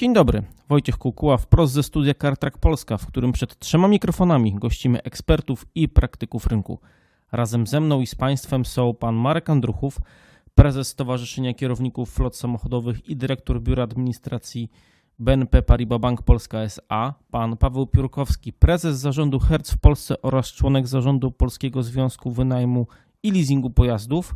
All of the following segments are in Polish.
Dzień dobry, Wojciech Kukuła wprost ze studia CarTrack Polska, w którym przed trzema mikrofonami gościmy ekspertów i praktyków rynku. Razem ze mną i z Państwem są pan Marek Andruchów, prezes Stowarzyszenia Kierowników Flot Samochodowych i dyrektor Biura Administracji BNP Paribas Bank Polska S.A., pan Paweł Piórkowski, prezes zarządu Hertz w Polsce oraz członek zarządu Polskiego Związku Wynajmu i Leasingu Pojazdów,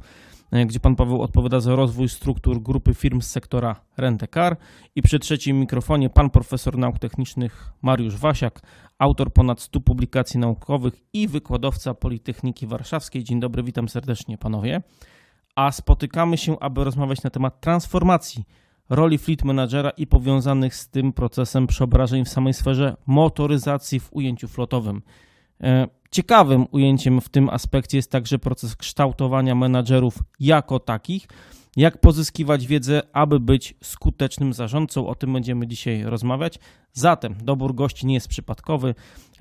gdzie pan Paweł odpowiada za rozwój struktur grupy firm z sektora Rent-A-Car i przy trzecim mikrofonie pan profesor nauk technicznych Mariusz Wasiak, autor ponad 100 publikacji naukowych i wykładowca Politechniki Warszawskiej. Dzień dobry, witam serdecznie panowie. A spotykamy się, aby rozmawiać na temat transformacji roli fleet managera i powiązanych z tym procesem przeobrażeń w samej sferze motoryzacji w ujęciu flotowym. Ciekawym ujęciem w tym aspekcie jest także proces kształtowania menadżerów jako takich, jak pozyskiwać wiedzę, aby być skutecznym zarządcą. O tym będziemy dzisiaj rozmawiać. Zatem dobór gości nie jest przypadkowy.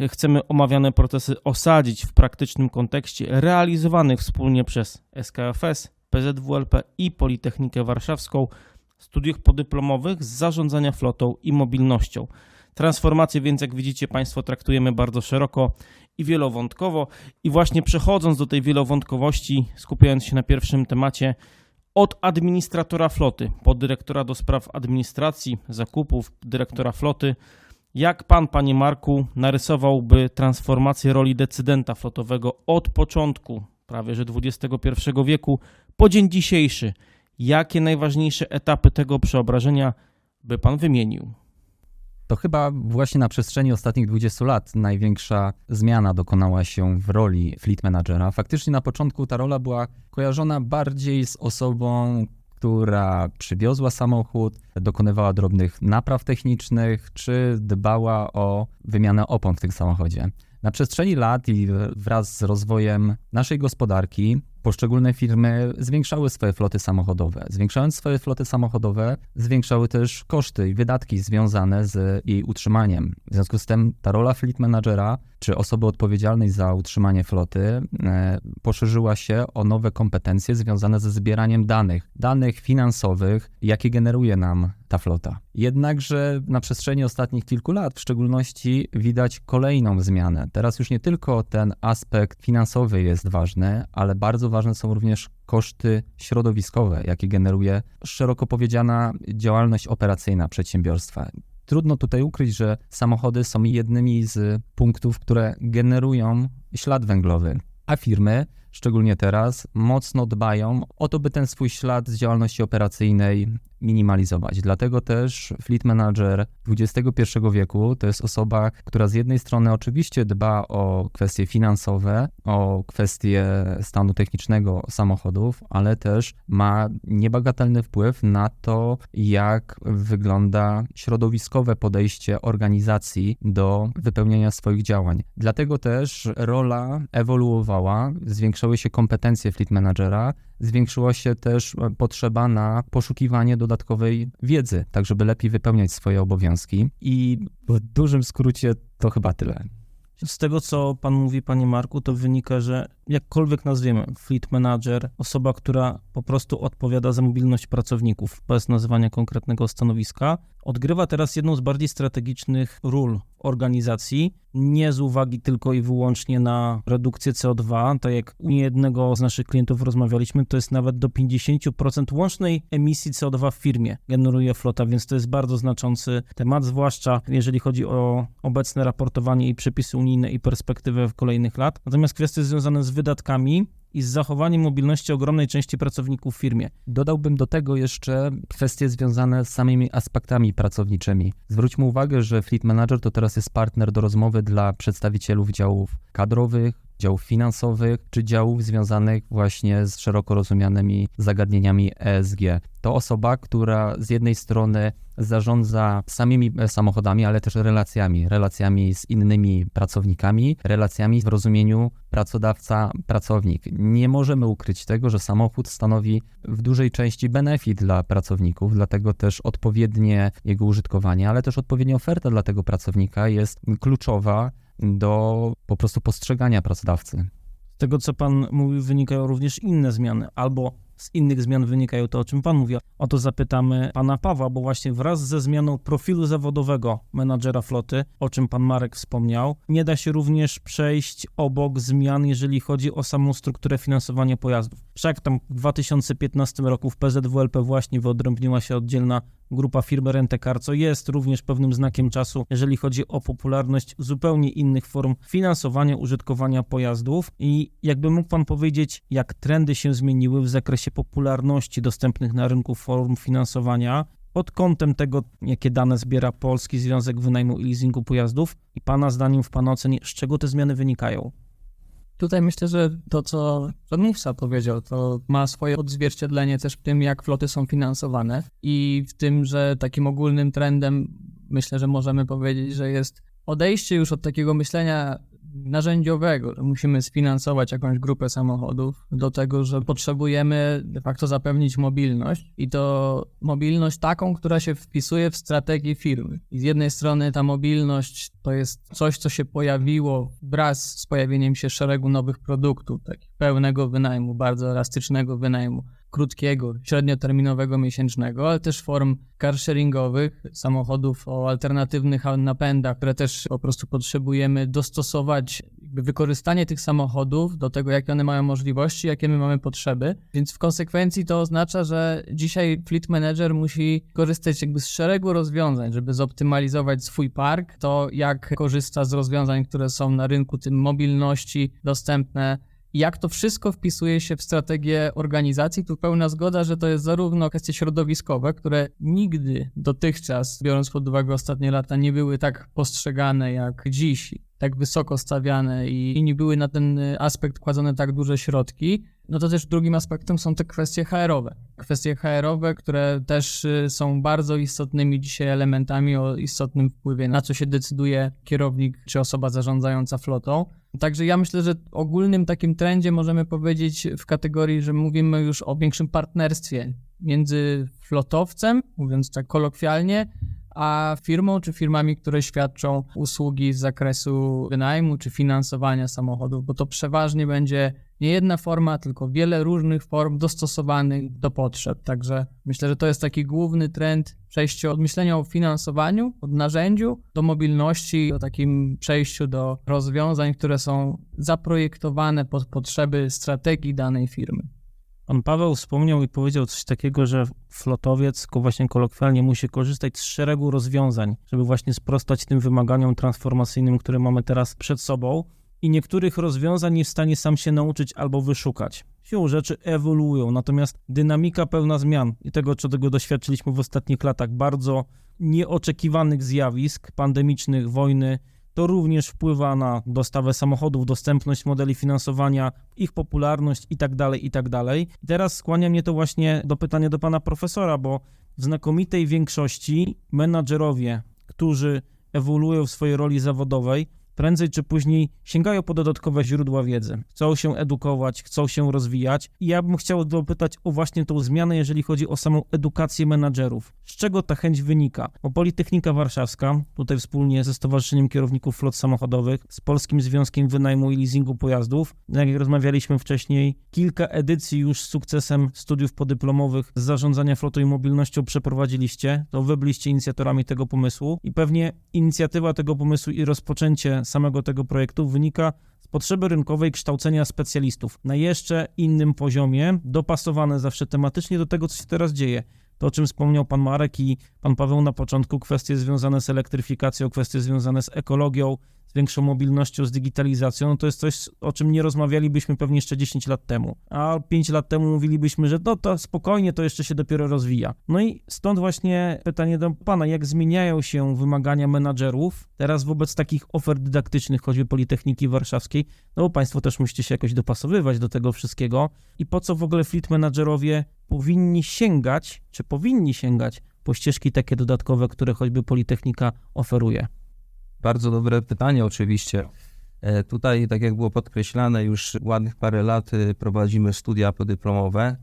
Chcemy omawiane procesy osadzić w praktycznym kontekście realizowanych wspólnie przez SKFS, PZWLP i Politechnikę Warszawską studiach podyplomowych z zarządzania flotą i mobilnością. Transformację więc, jak widzicie Państwo, traktujemy bardzo szeroko i wielowątkowo. I właśnie przechodząc do tej wielowątkowości, skupiając się na pierwszym temacie, od administratora floty, poddyrektora do spraw administracji, zakupów, dyrektora floty, jak pan, panie Marku, narysowałby transformację roli decydenta flotowego od początku prawie że XXI wieku po dzień dzisiejszy? Jakie najważniejsze etapy tego przeobrażenia by pan wymienił? To chyba właśnie na przestrzeni ostatnich 20 lat największa zmiana dokonała się w roli fleet managera. Faktycznie na początku ta rola była kojarzona bardziej z osobą, która przywiozła samochód, dokonywała drobnych napraw technicznych, czy dbała o wymianę opon w tym samochodzie. Na przestrzeni lat i wraz z rozwojem naszej gospodarki poszczególne firmy zwiększały swoje floty samochodowe. Zwiększając swoje floty samochodowe, zwiększały też koszty i wydatki związane z jej utrzymaniem. W związku z tym ta rola fleet managera, czy osoby odpowiedzialnej za utrzymanie floty, e, poszerzyła się o nowe kompetencje związane ze zbieraniem danych, danych finansowych, jakie generuje nam ta flota. Jednakże na przestrzeni ostatnich kilku lat w szczególności widać kolejną zmianę. Teraz już nie tylko ten aspekt finansowy jest ważny, ale bardzo ważne są również koszty środowiskowe, jakie generuje szeroko powiedziana działalność operacyjna przedsiębiorstwa. Trudno tutaj ukryć, że samochody są jednymi z punktów, które generują ślad węglowy, a firmy, szczególnie teraz, mocno dbają o to, by ten swój ślad z działalności operacyjnej minimalizować. Dlatego też fleet manager XXI wieku to jest osoba, która z jednej strony oczywiście dba o kwestie finansowe, o kwestie stanu technicznego samochodów, ale też ma niebagatelny wpływ na to, jak wygląda środowiskowe podejście organizacji do wypełniania swoich działań. Dlatego też rola ewoluowała, zwiększały się kompetencje fleet managera, zwiększyła się też potrzeba na poszukiwanie dodatkowej wiedzy, tak żeby lepiej wypełniać swoje obowiązki. I w dużym skrócie to chyba tyle. Z tego, co pan mówi, panie Marku, to wynika, że jakkolwiek nazwiemy, fleet manager, osoba, która po prostu odpowiada za mobilność pracowników, bez nazywania konkretnego stanowiska, odgrywa teraz jedną z bardziej strategicznych ról organizacji, nie z uwagi tylko i wyłącznie na redukcję CO2, tak jak u jednego z naszych klientów rozmawialiśmy, to jest nawet do 50% łącznej emisji CO2 w firmie generuje flota, więc to jest bardzo znaczący temat, zwłaszcza jeżeli chodzi o obecne raportowanie i przepisy unijne i perspektywę w kolejnych lat. Natomiast kwestie związane z wydatkami i z zachowaniem mobilności ogromnej części pracowników w firmie. Dodałbym do tego jeszcze kwestie związane z samymi aspektami pracowniczymi. Zwróćmy uwagę, że Fleet Manager to teraz jest partner do rozmowy dla przedstawicielów działów kadrowych, działów finansowych czy działów związanych właśnie z szeroko rozumianymi zagadnieniami ESG. To osoba, która z jednej strony zarządza samymi e, samochodami, ale też relacjami, relacjami z innymi pracownikami, relacjami w rozumieniu pracodawca-pracownik. Nie możemy ukryć tego, że samochód stanowi w dużej części benefit dla pracowników, dlatego też odpowiednie jego użytkowanie, ale też odpowiednia oferta dla tego pracownika jest kluczowa do po prostu postrzegania pracodawcy. Z tego, co pan mówił, wynikają również inne zmiany, albo z innych zmian wynikają to, o czym pan mówi. O to zapytamy pana Pawła, bo właśnie wraz ze zmianą profilu zawodowego menadżera floty, o czym pan Marek wspomniał, nie da się również przejść obok zmian, jeżeli chodzi o samą strukturę finansowania pojazdów. Wszak tam w 2015 roku w PZWLP właśnie wyodrębniła się oddzielna grupa firmy Rentekar, co jest również pewnym znakiem czasu, jeżeli chodzi o popularność zupełnie innych form finansowania, użytkowania pojazdów. I jakby mógł Pan powiedzieć, jak trendy się zmieniły w zakresie popularności dostępnych na rynku form finansowania pod kątem tego, jakie dane zbiera Polski Związek Wynajmu i Leasingu Pojazdów i Pana zdaniem, w Pana ocenie, z czego te zmiany wynikają? Tutaj myślę, że to, co przedmówca powiedział, to ma swoje odzwierciedlenie też w tym, jak floty są finansowane i w tym, że takim ogólnym trendem myślę, że możemy powiedzieć, że jest odejście już od takiego myślenia narzędziowego, musimy sfinansować jakąś grupę samochodów, do tego, że potrzebujemy de facto zapewnić mobilność i to mobilność taką, która się wpisuje w strategię firmy. I z jednej strony ta mobilność to jest coś, co się pojawiło wraz z pojawieniem się szeregu nowych produktów, takich pełnego wynajmu, bardzo elastycznego wynajmu, krótkiego, średnioterminowego, miesięcznego, ale też form carsharingowych, samochodów o alternatywnych napędach, które też po prostu potrzebujemy dostosować wykorzystanie tych samochodów do tego, jakie one mają możliwości, jakie my mamy potrzeby. Więc w konsekwencji to oznacza, że dzisiaj fleet manager musi korzystać jakby z szeregu rozwiązań, żeby zoptymalizować swój park, to jak korzysta z rozwiązań, które są na rynku, tym mobilności dostępne, jak to wszystko wpisuje się w strategię organizacji, tu pełna zgoda, że to jest zarówno kwestie środowiskowe, które nigdy dotychczas, biorąc pod uwagę ostatnie lata, nie były tak postrzegane jak dziś, tak wysoko stawiane i, i nie były na ten aspekt kładzone tak duże środki. No to też drugim aspektem są te kwestie HR-owe. Kwestie HR-owe, które też y, są bardzo istotnymi dzisiaj elementami o istotnym wpływie na co się decyduje kierownik czy osoba zarządzająca flotą. Także ja myślę, że ogólnym takim trendzie możemy powiedzieć w kategorii, że mówimy już o większym partnerstwie między flotowcem, mówiąc tak kolokwialnie, a firmą czy firmami, które świadczą usługi z zakresu wynajmu czy finansowania samochodów, bo to przeważnie będzie nie jedna forma, tylko wiele różnych form dostosowanych do potrzeb. Także myślę, że to jest taki główny trend przejście od myślenia o finansowaniu, od narzędziu do mobilności, do takim przejściu do rozwiązań, które są zaprojektowane pod potrzeby strategii danej firmy. Pan Paweł wspomniał i powiedział coś takiego, że flotowiec właśnie kolokwialnie musi korzystać z szeregu rozwiązań, żeby właśnie sprostać tym wymaganiom transformacyjnym, które mamy teraz przed sobą i niektórych rozwiązań jest w stanie sam się nauczyć albo wyszukać. Siłą rzeczy ewoluują, natomiast dynamika pełna zmian i tego, czego doświadczyliśmy w ostatnich latach, bardzo nieoczekiwanych zjawisk pandemicznych, wojny, to również wpływa na dostawę samochodów, dostępność modeli finansowania, ich popularność itd., itd. I teraz skłania mnie to właśnie do pytania do pana profesora, bo w znakomitej większości menadżerowie, którzy ewoluują w swojej roli zawodowej, prędzej czy później sięgają po dodatkowe źródła wiedzy, chcą się edukować, chcą się rozwijać. I ja bym chciał dopytać o właśnie tą zmianę, jeżeli chodzi o samą edukację menadżerów. Z czego ta chęć wynika? Bo Politechnika Warszawska, tutaj wspólnie ze Stowarzyszeniem Kierowników Flot Samochodowych, z Polskim Związkiem Wynajmu i Leasingu Pojazdów, jak rozmawialiśmy wcześniej, kilka edycji już z sukcesem studiów podyplomowych z zarządzania flotą i mobilnością przeprowadziliście, to wy byliście inicjatorami tego pomysłu i pewnie inicjatywa tego pomysłu i rozpoczęcie samego tego projektu wynika z potrzeby rynkowej kształcenia specjalistów na jeszcze innym poziomie, dopasowane zawsze tematycznie do tego, co się teraz dzieje. To, o czym wspomniał pan Marek i pan Paweł na początku, kwestie związane z elektryfikacją, kwestie związane z ekologią, z większą mobilnością, z digitalizacją, no to jest coś, o czym nie rozmawialibyśmy pewnie jeszcze 10 lat temu. A 5 lat temu mówilibyśmy, że no to spokojnie, to jeszcze się dopiero rozwija. No i stąd właśnie pytanie do pana, jak zmieniają się wymagania menadżerów teraz wobec takich ofert dydaktycznych, choćby Politechniki Warszawskiej, no bo państwo też musicie się jakoś dopasowywać do tego wszystkiego i po co w ogóle fleet menadżerowie powinni sięgać, czy powinni sięgać po ścieżki takie dodatkowe, które choćby Politechnika oferuje? Bardzo dobre pytanie, oczywiście. E, Tutaj, tak jak było podkreślane, już ładnych parę lat e, prowadzimy studia podyplomowe,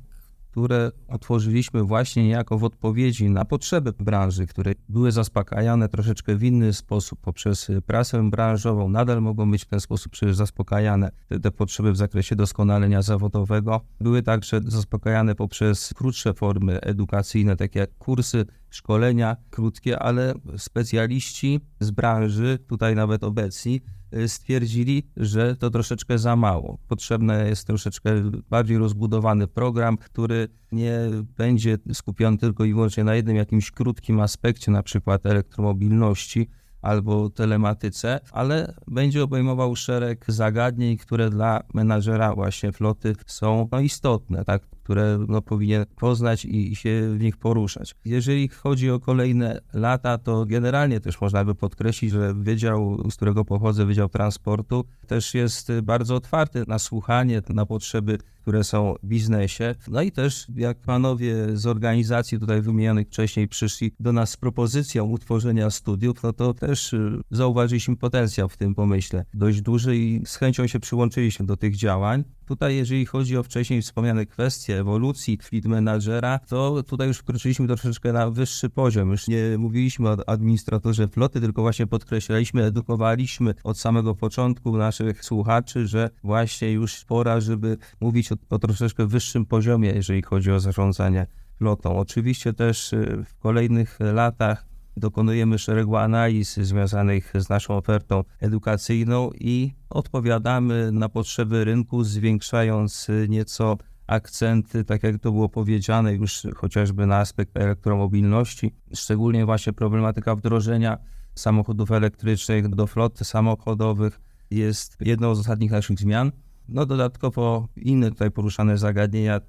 które otworzyliśmy właśnie niejako w odpowiedzi na potrzeby branży, które były zaspokajane troszeczkę w inny sposób poprzez prasę branżową. Nadal mogą być w ten sposób przecież zaspokajane te, te potrzeby w zakresie doskonalenia zawodowego. Były także zaspokajane poprzez krótsze formy edukacyjne, takie jak kursy, szkolenia krótkie, ale specjaliści z branży, tutaj nawet obecni, y, stwierdzili, że to troszeczkę za mało. Potrzebny jest troszeczkę bardziej rozbudowany program, który nie będzie skupiony tylko i wyłącznie na jednym jakimś krótkim aspekcie, na przykład elektromobilności albo telematyce, ale będzie obejmował szereg zagadnień, które dla menadżera właśnie floty są istotne, tak? Które no, powinien poznać i się w nich poruszać. Jeżeli chodzi o kolejne lata, to generalnie też można by podkreślić, że Wydział, z którego pochodzę, Wydział Transportu, też jest bardzo otwarty na słuchanie, na potrzeby, które są w biznesie. No i też jak panowie z organizacji tutaj wymienionych wcześniej przyszli do nas z propozycją utworzenia studiów, no to też y, zauważyliśmy potencjał w tym pomyśle dość duży i z chęcią się przyłączyliśmy do tych działań. Tutaj, jeżeli chodzi o wcześniej wspomniane kwestie ewolucji fleet managera, to tutaj już wkroczyliśmy troszeczkę na wyższy poziom. Już nie mówiliśmy o administratorze floty, tylko właśnie podkreślaliśmy, edukowaliśmy od samego początku naszych słuchaczy, że właśnie już pora, żeby mówić o, o troszeczkę wyższym poziomie, jeżeli chodzi o zarządzanie flotą. Oczywiście też y, w kolejnych latach dokonujemy szeregu analiz związanych z naszą ofertą edukacyjną i odpowiadamy na potrzeby rynku, zwiększając nieco akcenty, tak jak to było powiedziane, już chociażby na aspekt elektromobilności, szczególnie właśnie problematyka wdrożenia samochodów elektrycznych do flot samochodowych jest jedną z ostatnich naszych zmian. No dodatkowo inne tutaj poruszane zagadnienia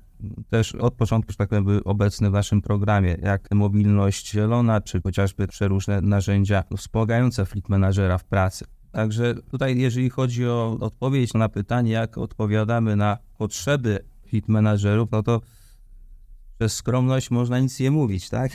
też od początku, że tak powiem, były obecne w naszym programie, jak mobilność zielona, czy chociażby przeróżne narzędzia wspomagające fleet managera w pracy. Także tutaj, jeżeli chodzi o odpowiedź na pytanie, jak odpowiadamy na potrzeby fleet managerów, no to przez skromność można nic nie mówić, tak?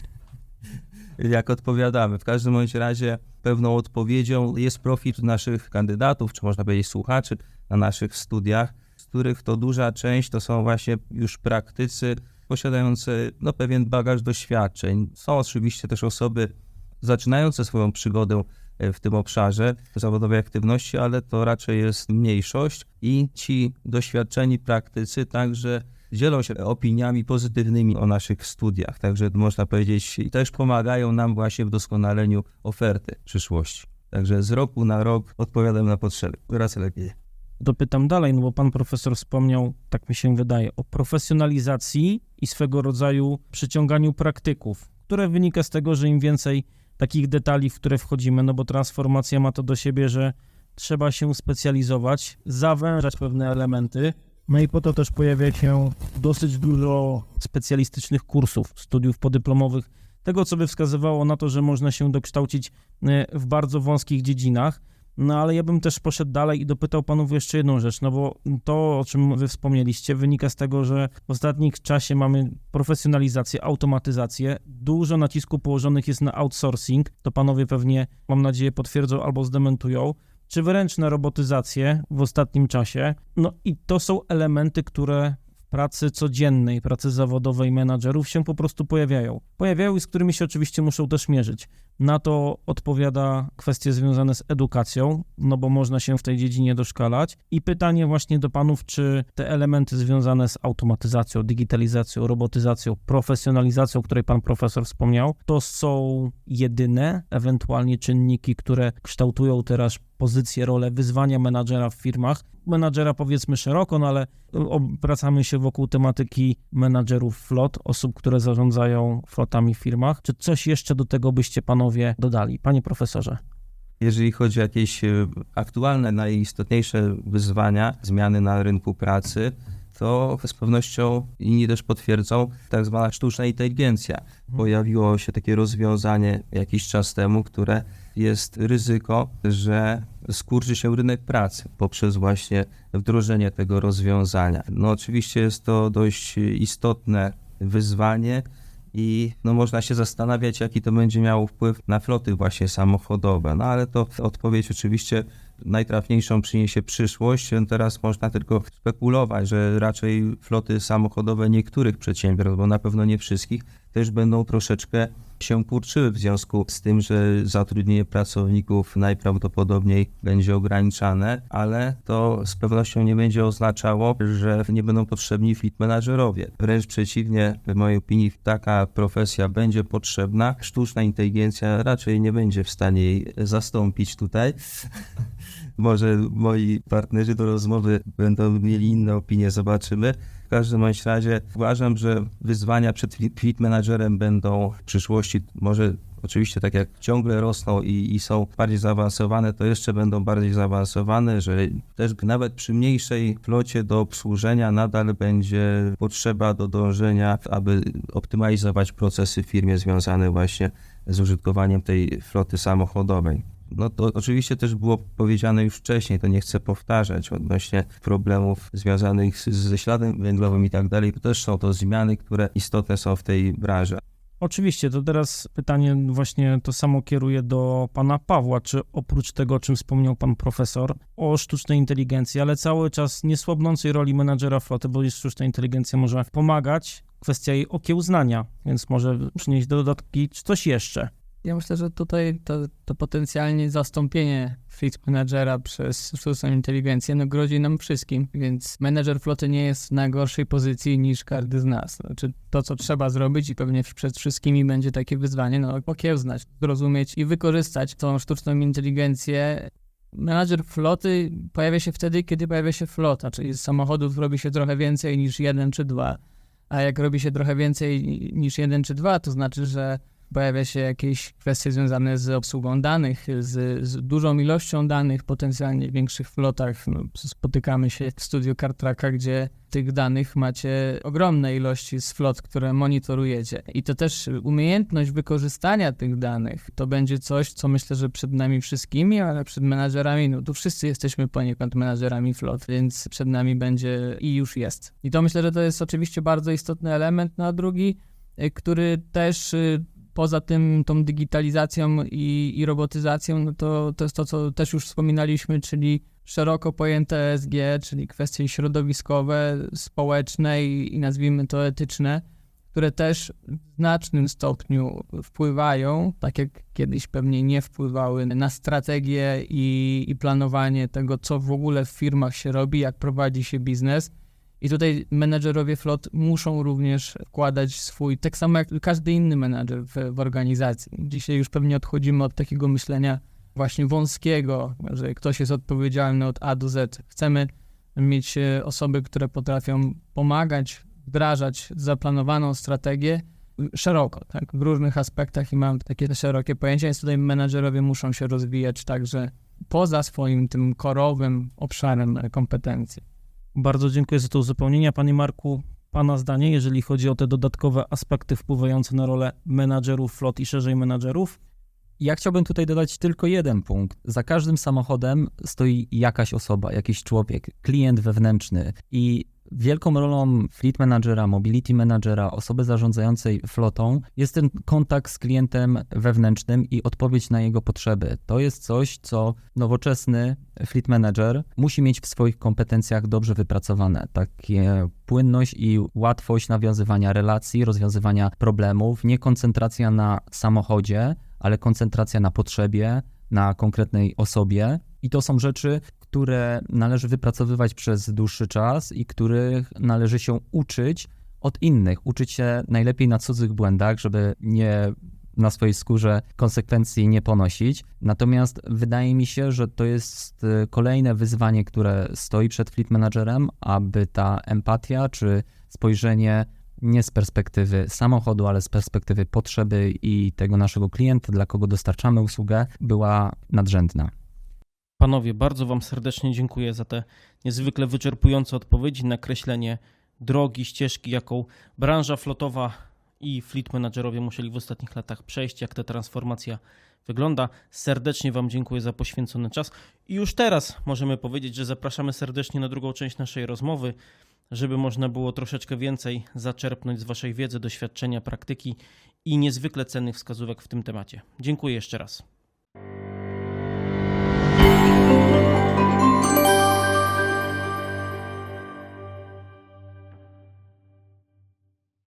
Jak odpowiadamy. W każdym bądź razie pewną odpowiedzią jest profil naszych kandydatów, czy można powiedzieć słuchaczy na naszych studiach, z których to duża część to są właśnie już praktycy posiadający no, pewien bagaż doświadczeń. Są oczywiście też osoby zaczynające swoją przygodę e, w tym obszarze zawodowej aktywności, ale to raczej jest mniejszość i ci doświadczeni praktycy także dzielą się opiniami pozytywnymi o naszych studiach. Także można powiedzieć, też pomagają nam właśnie w doskonaleniu oferty przyszłości. Także z roku na rok odpowiadam na potrzeby. Coraz lepiej. Dopytam dalej, no bo pan profesor wspomniał, tak mi się wydaje, o profesjonalizacji i swego rodzaju przyciąganiu praktyków, które wynika z tego, że im więcej takich detali, w które wchodzimy, no bo transformacja ma to do siebie, że trzeba się specjalizować, zawężać pewne elementy, no i po to też pojawia się dosyć dużo specjalistycznych kursów, studiów podyplomowych, tego co by wskazywało na to, że można się dokształcić e, w bardzo wąskich dziedzinach. No ale ja bym też poszedł dalej i dopytał panów jeszcze jedną rzecz, no bo to, o czym wy wspomnieliście, wynika z tego, że w ostatnim czasie mamy profesjonalizację, automatyzację, dużo nacisku położonych jest na outsourcing, to panowie pewnie, mam nadzieję, potwierdzą albo zdementują, czy wręcz na robotyzację w ostatnim czasie. No i to są elementy, które w pracy codziennej, pracy zawodowej menadżerów się po prostu pojawiają. Pojawiają i z którymi się oczywiście muszą też mierzyć. Na to odpowiada kwestie związane z edukacją, no bo można się w tej dziedzinie doszkalać. I pytanie właśnie do panów, czy te elementy związane z automatyzacją, digitalizacją, robotyzacją, profesjonalizacją, o której pan profesor wspomniał, to są jedyne ewentualnie czynniki, które kształtują teraz pozycję, rolę wyzwania menadżera w firmach. Menadżera powiedzmy szeroko, no ale obracamy się wokół tematyki menadżerów flot, osób, które zarządzają flotami w firmach. Czy coś jeszcze do tego byście panowie dodali? Panie profesorze. Jeżeli chodzi o jakieś e, aktualne, najistotniejsze wyzwania, zmiany na rynku pracy, to z pewnością inni też potwierdzą tak zwana sztuczna inteligencja. Pojawiło się takie rozwiązanie jakiś czas temu, które jest ryzyko, że skurczy się rynek pracy poprzez właśnie wdrożenie tego rozwiązania. No oczywiście jest to dość istotne wyzwanie i no można się zastanawiać, jaki to będzie miało wpływ na floty właśnie samochodowe. No ale to odpowiedź oczywiście najtrafniejszą przyniesie przyszłość. Teraz można tylko spekulować, że raczej floty samochodowe niektórych przedsiębiorstw, bo na pewno nie wszystkich, też będą troszeczkę się kurczyły w związku z tym, że zatrudnienie pracowników najprawdopodobniej będzie ograniczane, ale to z pewnością nie będzie oznaczało, że nie będą potrzebni fleet managerowie. Wręcz przeciwnie, w mojej opinii taka profesja będzie potrzebna. Sztuczna inteligencja raczej nie będzie w stanie jej zastąpić tutaj. Może moi partnerzy do rozmowy będą mieli inne opinie, zobaczymy. W każdym razie uważam, że wyzwania przed fleet managerem będą w przyszłości, może oczywiście tak jak ciągle rosną i, i są bardziej zaawansowane, to jeszcze będą bardziej zaawansowane, że też nawet przy mniejszej flocie do obsłużenia nadal będzie potrzeba do dążenia, aby optymalizować procesy w firmie związane właśnie z użytkowaniem tej floty samochodowej. No to oczywiście też było powiedziane już wcześniej, to nie chcę powtarzać odnośnie problemów związanych z, ze śladem węglowym i tak dalej. To też są to zmiany, które istotne są w tej branży. Oczywiście, to teraz pytanie właśnie to samo kieruję do pana Pawła. Czy oprócz tego, o czym wspomniał pan profesor, o sztucznej inteligencji, ale cały czas niesłabnącej roli menadżera floty, bo sztuczna inteligencja może pomagać, kwestia jej okiełznania, więc może przynieść dodatki czy coś jeszcze. Ja myślę, że tutaj to, to potencjalnie zastąpienie fleet managera przez sztuczną inteligencję no, grozi nam wszystkim, więc menedżer floty nie jest w najgorszej pozycji niż każdy z nas. Znaczy to, co trzeba zrobić i pewnie przed wszystkimi będzie takie wyzwanie, no okiełznać, zrozumieć i wykorzystać tą sztuczną inteligencję Menadżer floty pojawia się wtedy, kiedy pojawia się flota, czyli z samochodów robi się trochę więcej niż jeden czy dwa. A jak robi się trochę więcej niż jeden czy dwa, to znaczy, że pojawia się jakieś kwestie związane z obsługą danych, z, z dużą ilością danych, potencjalnie w większych flotach. No, spotykamy się w studiu Cartracka, gdzie tych danych macie ogromne ilości z flot, które monitorujecie. I to też umiejętność wykorzystania tych danych to będzie coś, co myślę, że przed nami wszystkimi, ale przed menadżerami, no tu wszyscy jesteśmy poniekąd menadżerami flot, więc przed nami będzie i już jest. I to myślę, że to jest oczywiście bardzo istotny element, no a drugi, y, który też y, poza tym tą digitalizacją i, i robotyzacją, no to, to jest to, co też już wspominaliśmy, czyli szeroko pojęte ESG, czyli kwestie środowiskowe, społeczne i, i nazwijmy to etyczne, które też w znacznym stopniu wpływają, tak jak kiedyś pewnie nie wpływały na strategię i, i planowanie tego, co w ogóle w firmach się robi, jak prowadzi się biznes. I tutaj menedżerowie flot muszą również wkładać swój, tak samo jak każdy inny menedżer w, w organizacji. Dzisiaj już pewnie odchodzimy od takiego myślenia właśnie wąskiego, że ktoś jest odpowiedzialny od A do Z. Chcemy mieć e, osoby, które potrafią pomagać, wdrażać zaplanowaną strategię szeroko, tak, w różnych aspektach i mam takie szerokie pojęcia, więc tutaj menedżerowie muszą się rozwijać także poza swoim tym korowym obszarem kompetencji. Bardzo dziękuję za to uzupełnienie. Panie Marku, Pana zdanie, jeżeli chodzi o te dodatkowe aspekty wpływające na rolę menadżerów flot i szerzej menadżerów? Ja chciałbym tutaj dodać tylko jeden punkt. Za każdym samochodem stoi jakaś osoba, jakiś człowiek, klient wewnętrzny i Wielką rolą fleet managera, mobility managera, osoby zarządzającej flotą jest ten kontakt z klientem wewnętrznym i odpowiedź na jego potrzeby. To jest coś, co nowoczesny fleet manager musi mieć w swoich kompetencjach dobrze wypracowane. Takie płynność i łatwość nawiązywania relacji, rozwiązywania problemów, nie koncentracja na samochodzie, ale koncentracja na potrzebie, na konkretnej osobie. I to są rzeczy, które należy wypracowywać przez dłuższy czas i których należy się uczyć od innych, uczyć się najlepiej na cudzych błędach, żeby nie na swojej skórze konsekwencji nie ponosić. Natomiast wydaje mi się, że to jest y, kolejne wyzwanie, które stoi przed fleet managerem, aby ta empatia czy spojrzenie nie z perspektywy samochodu, ale z perspektywy potrzeby i tego naszego klienta, dla kogo dostarczamy usługę, była nadrzędna. Panowie, bardzo Wam serdecznie dziękuję za te niezwykle wyczerpujące odpowiedzi, nakreślenie drogi, ścieżki, jaką branża flotowa i fleet managerowie musieli w ostatnich latach przejść, jak ta transformacja wygląda. Serdecznie Wam dziękuję za poświęcony czas i już teraz możemy powiedzieć, że zapraszamy serdecznie na drugą część naszej rozmowy, żeby można było troszeczkę więcej zaczerpnąć z Waszej wiedzy, doświadczenia, praktyki i niezwykle cennych wskazówek w tym temacie. Dziękuję jeszcze raz.